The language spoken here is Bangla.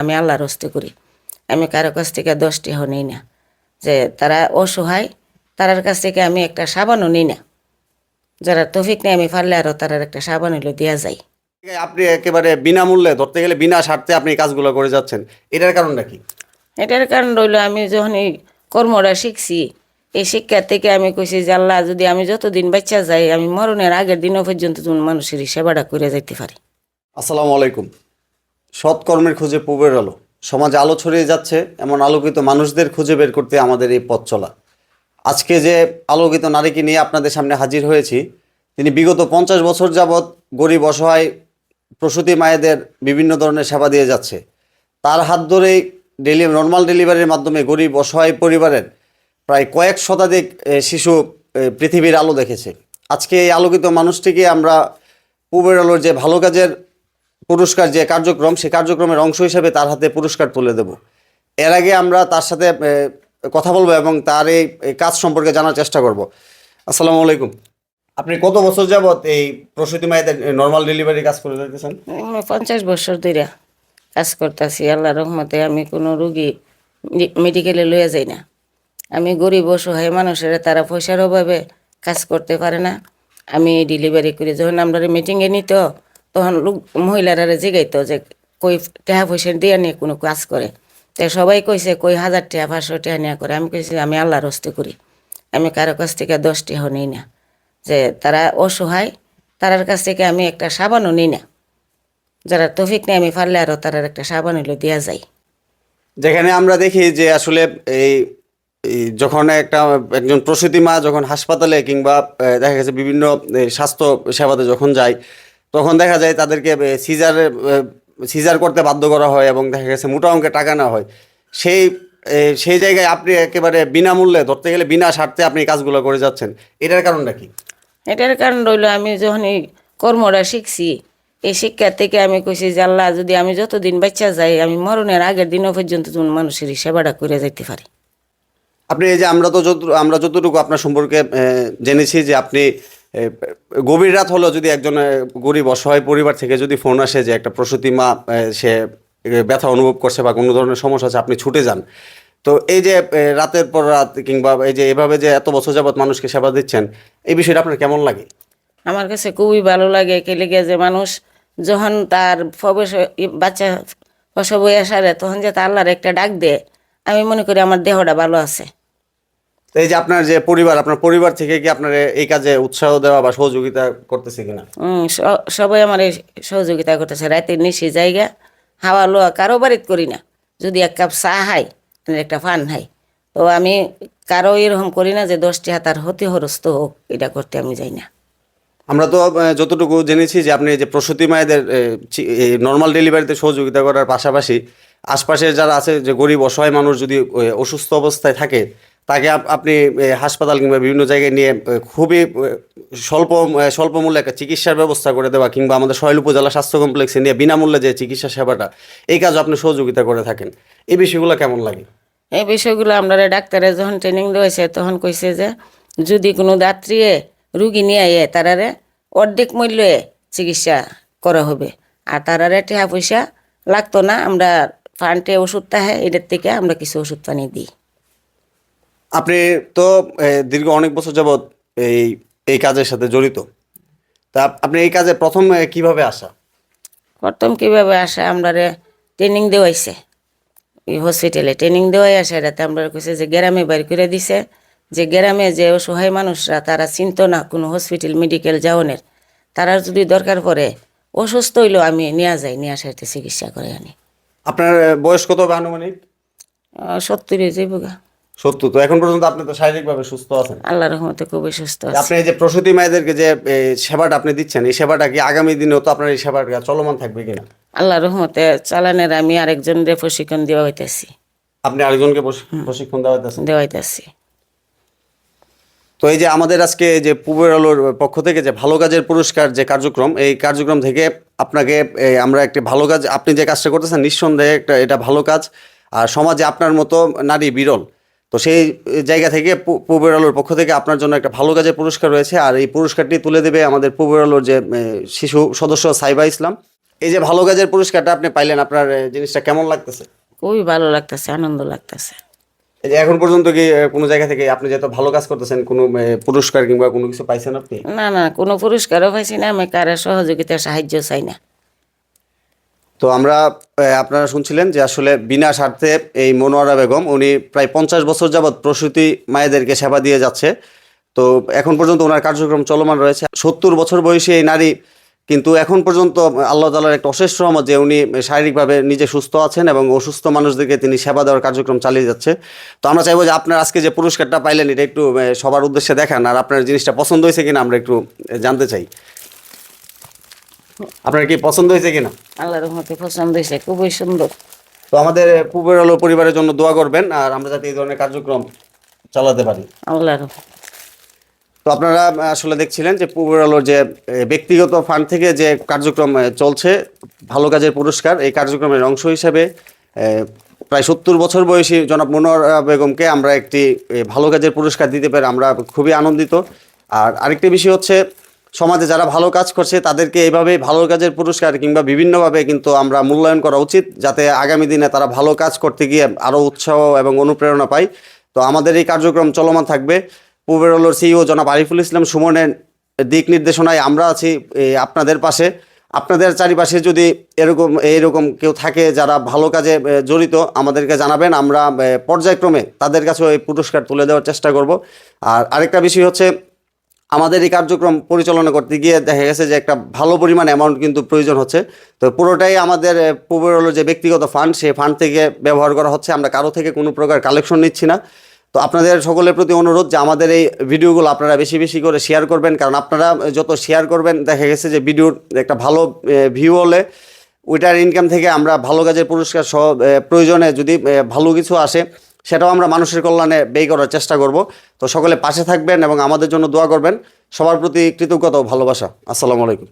আমি আল্লাহর হস্তে করি। আমি কারও কাছ থেকে দশটি হও নিই না। যে তারা অসহায় তারার কাছ থেকে আমি একটা সাবানও নিই না। যারা তফিক নেই আমি পারলে আরও তারার একটা সাবান হইল দেওয়া যায় আপনি একেবারে বিনামূল্যে ধরতে গেলে বিনা স্বার্থে আপনি কাজগুলো করে যাচ্ছেন। এটার কারণটা কি? এটার কারণ রইল আমি যখন এই কর্মটা শিখছি এই শিক্ষা থেকে আমি কইছি যে আল্লাহ যদি আমি যতদিন বাচ্চা যাই আমি মরণের আগের দিনও পর্যন্ত তুমি মানুষের সেবাটা করে যাইতে পারি। আসসালামু আলাইকুম। সৎকর্মের খুঁজে পূবের আলো। সমাজে আলো ছড়িয়ে যাচ্ছে, এমন আলোকিত মানুষদের খুঁজে বের করতে আমাদের এই পথ চলা। আজকে যে আলোকিত নারীকে নিয়ে আপনাদের সামনে হাজির হয়েছি, তিনি বিগত পঞ্চাশ বছর যাবৎ গরিব, অসহায়, প্রসূতি মায়েদের বিভিন্ন ধরনের সেবা দিয়ে যাচ্ছে। তার হাত ধরেই ডেলি নর্মাল ডেলিভারির মাধ্যমে গরিব, অসহায় পরিবারের প্রায় কয়েক শতাধিক শিশু পৃথিবীর আলো দেখেছে। আজকে এই আলোকিত মানুষটিকে আমরা পূবের আলোর যে ভালো কাজের পুরস্কার যে কার্যক্রম সেই কার্যক্রমের অংশ হিসেবে তার হাতে পুরস্কার তুলে দেব। এর আগে আমরা তার সাথে কথা বলব এবং তার এই কাজ সম্পর্কে জানার চেষ্টা করব। আসসালামু আলাইকুম। আপনি কত বছর যাবত এই প্রসূতি মায়েদের নর্মাল ডেলিভারি কাজ করে যাইতেছেন? পঞ্চাশ বছর ধরে কাজ করতেছি আল্লাহ রহমতে আমি কোনো রুগী মেডিকেলে লইয়া যাই না। আমি গরিব অসহায় মানুষেরা, তারা পয়সার অভাবে কাজ করতে পারে না। আমি ডেলিভারি করি, যখন আমরা মিটিংয়ে নিত তখন লোক মহিলারা জিগাইতো যে কই টাকা পয়সা দিয়ে নিয়ে কোনো কাজ করে। তো সবাই কইছে, কই হাজার টাকা, পাঁচশো টাকা নেওয়া করে। আমি কইছি, আমি আল্লাহর হস্তে করি। আমি কারও কাছ থেকে দশ টাকা নিই না। যে তারা অসহায়, তারার কাছ থেকে আমি একটা সাবানও নিই না। যারা তফিক নেই আমি পারলে আরও তারার একটা সাবান হইল দেওয়া যায় যেখানে আমরা দেখি যে আসলে এই যখন একটা, একজন প্রসূতি মা যখন হাসপাতালে কিংবা দেখা গেছে বিভিন্ন স্বাস্থ্য সেবাতে যখন যায় তখন দেখা যায় তাদেরকে সিজারে সিজার করতে বাধ্য করা হয় এবং দেখা গেছে মোটা অঙ্কের টাকা নেওয়া হয়। সেই সেই জায়গায় আপনি একেবারে বিনামূল্যে ধরতে গেলে বিনা স্বার্থে আপনি কাজগুলো করে যাচ্ছেন। এটার কারণটা কি? এটার কারণ রইল আমি যখন এই কর্মটা শিখছি এই শিক্ষা থেকে আমি কইছি যে আল্লাহ যদি আমি যতদিন বাচ্চা যাই আমি মরণের আগের দিনও পর্যন্ত তুমি মানুষের সেবাটা করে যাইতে পারি। আপনি এই যে আমরা তো যত আমরা যতটুকু আপনার সম্পর্কে জেনেছি যে আপনি গভীর রাত হলো যদি একজন গরিব, অসহায় পরিবার থেকে যদি ফোন আসে যে একটা প্রসূতি মা সে ব্যথা অনুভব করছে বা কোনো ধরনের সমস্যা আছে, আপনি ছুটে যান। তো এই যে রাতের পর রাত কিংবা এই যে, এভাবে যে এত বছর যাবৎ মানুষকে সেবা দিচ্ছেন, এই বিষয়টা আপনার কেমন লাগে? আমার কাছে খুবই ভালো লাগে, কে লেগে যে মানুষ যখন তার প্রবেশ বাচ্চা প্রসব হয়ে আসারে তখন যে তার আল্লাহর একটা ডাক দেয়, আমি মনে করি আমার দেহটা ভালো আছে। এই যে আপনার যে পরিবার আপনার পরিবার থেকে কি আপনার এই কাজে উৎসাহ দেওয়া বা সহযোগিতা করতেছে কিনা? সবাই আমার এই সহযোগিতা করতেছে। রাতে নিশি জায়গা হাওয়া লোয়া কারও বাড়িতে করি না। যদি এক কাপ চা হাই একটা ফান হাই তো আমি কারও এরকম করি না যে দশটি হাতার হতে হরস্ত হোক এটা করতে আমি যাই না। আমরা তো যতটুকু জেনেছি যে আপনি যে প্রসূতি মায়েদের নর্মাল ডেলিভারিতে সহযোগিতা করার পাশাপাশি আশপাশের যারা আছে যে গরিব অসহায় মানুষ যদি অসুস্থ অবস্থায় থাকে তাকে আপ- আপনি হাসপাতাল কিংবা বিভিন্ন জায়গায় নিয়ে খুবই স্বল্প স্বল্প মূল্যে একটা চিকিৎসার ব্যবস্থা করে দেওয়া কিংবা আমাদের সহেল উপজেলা স্বাস্থ্য কমপ্লেক্সে নিয়ে বিনামূল্যে যে চিকিৎসা সেবাটা, এই কাজ আপনি সহযোগিতা করে থাকেন। এই বিষয়গুলো কেমন লাগে? এই বিষয়গুলো আমরা ডাক্তারে যখন ট্রেনিং দিয়েছে তখন কইছে যে, যদি কোনো দাত্রীয়ে রুগী নিয়ে আয়ে তারারে অর্ধেক মূল্যে চিকিৎসা করা হবে। আর তারারে টাকা পয়সা লাগতো না, আমরা ফান্ডে ওষুধ থাকে এটার থেকে আমরা কিছু ওষুধ পানি দিই। আপনি তো দীর্ঘ অনেক বছর যাবৎ এই এই কাজের সাথে জড়িত। তা আপনি এই কাজে প্রথম কীভাবে আসা? প্রথম কীভাবে আসে আমরা ট্রেনিং দেওয়াইছে। ওই হসপিটালে ট্রেনিং দেওয়াই আসে রাতে আমরা কইছে যে গ্রামে বাইর করে দিছে। যে গ্রামে যে অসহায় মানুষরা তারা চিন্ত না কোনো হসপিটাল মেডিকেল যাওয়ানের তারা যদি দরকার পড়ে অসুস্থ হইলেও আমি নিয়ে যাই নিয়ে আসাইতে চিকিৎসা করে আনি। আপনার বয়স কত আনুমানিক? সত্তরে যাইব গা। সত্তর তো এখন পর্যন্ত আপনি তো শারীরিকভাবে সুস্থ আছেন। আল্লাহর রহমতে খুবই সুস্থ আছে। আপনি এই যে প্রসূতি মায়েদেরকে যে সেবাটা আপনি দিচ্ছেন এই সেবাটা কি আগামী দিনেও তো আপনার এই সেবাটা চলমান থাকবে কিনা? আল্লাহ রহমতে চালানের আমি আরেকজনের প্রশিক্ষণ দেওয়া হইতেছি। আপনি আরেকজনকে প্রশি- প্রশিক্ষণ দেওয়া হইতেছেন দেওয়া হইতেছি তো এই যে আমাদের আজকে যে পূবের আলোর পক্ষ থেকে যে ভালো কাজের পুরস্কার যে কার্যক্রম এই কার্যক্রম থেকে আপনাকে আমরা একটি ভালো কাজ আপনি যে কাজটা করতেছেন নিঃসন্দেহে একটা এটা ভালো কাজ। আর সমাজে আপনার মতো নারী বিরল। তো সেই জায়গা থেকে পূবের আলোর পক্ষ থেকে আপনার জন্য একটা ভালো কাজের পুরস্কার রয়েছে। আর এই পুরস্কারটি তুলে দেবে আমাদের পূবের আলোর যে শিশু সদস্য সাইবা ইসলাম। এই যে ভালো কাজের পুরস্কারটা আপনি পাইলেন আপনার জিনিসটা কেমন লাগতেছে? খুবই ভালো লাগতেছে আনন্দ লাগতেছে। এই যে এখন পর্যন্ত কি কোনো জায়গা থেকে আপনি যেহেতু ভালো কাজ করতেছেন কোনো পুরস্কার কিংবা কোনো কিছু পাইছেন আপনি? না না কোনো পুরস্কারও পাইছি না আমি কারও সহযোগিতা সাহায্য চাই না। তো আমরা আপনারা শুনছিলেন যে আসলে বিনা স্বার্থে এই মনোয়ারা বেগম, উনি প্রায় পঞ্চাশ বছর যাবৎ প্রসূতি মায়েদেরকে সেবা দিয়ে যাচ্ছে। তো এখন পর্যন্ত ওনার কার্যক্রম চলমান রয়েছে। সত্তর বছর বয়সী এই নারী কিন্তু এখন পর্যন্ত আল্লাহ তালার একটা অশেষ রহমত যে উনি শারীরিকভাবে নিজে সুস্থ আছেন এবং অসুস্থ মানুষদেরকে তিনি সেবা দেওয়ার কার্যক্রম চালিয়ে যাচ্ছে। তো আমরা চাইব যে আপনার আজকে যে পুরস্কারটা পাইলেন, এটা একটু সবার উদ্দেশ্যে দেখান আর আপনার জিনিসটা পছন্দ হয়েছে কিনা আমরা একটু জানতে চাই। আপনার কি পছন্দ হয়েছে কিনা? আল্লাহর রহমতে পছন্দ হয়েছে খুবই সুন্দর। তো আমাদের পূবের আলো পরিবারের জন্য দোয়া করবেন আর আমরা যাতে এই ধরনের কার্যক্রম চালাতে পারি। আল্লাহর তো আপনারা আসলে দেখছিলেন যে পূবের আলোর যে ব্যক্তিগত ফান্ড থেকে যে কার্যক্রম চলছে ভালো কাজের পুরস্কার এই কার্যক্রমের অংশ হিসেবে প্রায় সত্তর বছর বয়সী জনাব মনোয়ার বেগমকে আমরা একটি ভালো কাজের পুরস্কার দিতে পেরে আমরা খুবই আনন্দিত। আর আরেকটি বিষয় হচ্ছে সমাজে যারা ভালো কাজ করছে, তাদেরকে এইভাবে ভালো কাজের পুরস্কার কিংবা বিভিন্নভাবে কিন্তু আমরা মূল্যায়ন করা উচিত, যাতে আগামী দিনে তারা ভালো কাজ করতে গিয়ে আরও উৎসাহ এবং অনুপ্রেরণা পায়। তো আমাদের এই কার্যক্রম চলমান থাকবে। পূবের আলোর সিইও জনাব আরিফুল ইসলাম সুমনের দিক নির্দেশনায় আমরা আছি আপনাদের পাশে। আপনাদের চারিপাশে যদি এরকম, এইরকম কেউ থাকে যারা ভালো কাজে জড়িত, আমাদেরকে জানাবেন। আমরা পর্যায়ক্রমে তাদের কাছেও এই পুরস্কার তুলে দেওয়ার চেষ্টা করব। আর আরেকটা বিষয় হচ্ছে আমাদের এই কার্যক্রম পরিচালনা করতে গিয়ে দেখা গেছে যে একটা ভালো পরিমাণ অ্যামাউন্ট কিন্তু প্রয়োজন হচ্ছে। তো পুরোটাই আমাদের হলো যে ব্যক্তিগত ফান্ড সেই ফান্ড থেকে ব্যবহার করা হচ্ছে। আমরা কারও থেকে কোনো প্রকার কালেকশন নিচ্ছি না। তো আপনাদের সকলের প্রতি অনুরোধ যে আমাদের এই ভিডিওগুলো আপনারা বেশি বেশি করে শেয়ার করবেন। কারণ আপনারা যত শেয়ার করবেন দেখা গেছে যে ভিডিওর একটা ভালো ভিউ হলে ওইটার ইনকাম থেকে আমরা ভালো কাজের পুরস্কার এ, প্রয়োজনে যদি ভালো কিছু আসে সেটাও আমরা মানুষের কল্যাণে ব্যয় করার চেষ্টা করব। তো সকলে পাশে থাকবেন এবং আমাদের জন্য দোয়া করবেন। সবার প্রতি কৃতজ্ঞতা ও ভালোবাসা। আসসালামু আলাইকুম।